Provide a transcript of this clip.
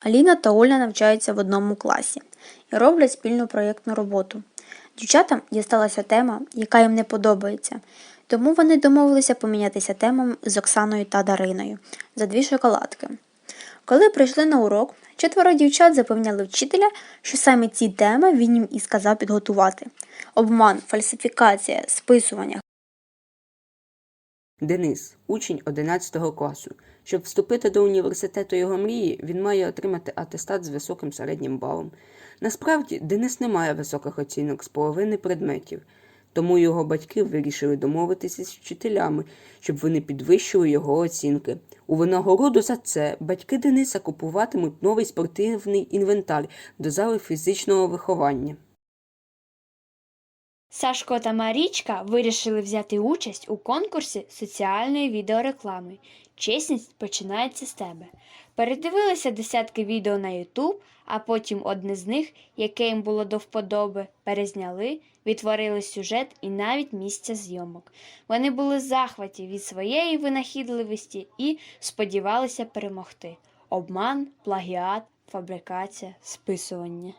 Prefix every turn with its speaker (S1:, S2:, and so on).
S1: Аліна та Оля навчаються в одному класі і роблять спільну проєктну роботу. Дівчатам дісталася тема, яка їм не подобається, тому вони домовилися помінятися темами з Оксаною та Дариною за дві шоколадки. Коли прийшли на урок, четверо дівчат запевняли вчителя, що саме ці теми він їм і сказав підготувати: обман, фальсифікація, списування,
S2: Денис, учень 11 класу. Щоб вступити до університету його мрії, він має отримати атестат з високим середнім балом. Насправді, Денис не має високих оцінок з половини предметів, тому його батьки вирішили домовитися з вчителями, щоб вони підвищили його оцінки. У винагороду за це батьки Дениса купуватимуть новий спортивний інвентар до зали фізичного виховання.
S3: Сашко та Марічка вирішили взяти участь у конкурсі соціальної відеореклами. Чесність починається з тебе. Передивилися десятки відео на YouTube, а потім одне з них, яке їм було до вподоби, перезняли, відтворили сюжет і навіть місця зйомок. Вони були в захваті від своєї винахідливості і сподівалися перемогти. Обман, плагіат, фабрикація, списування.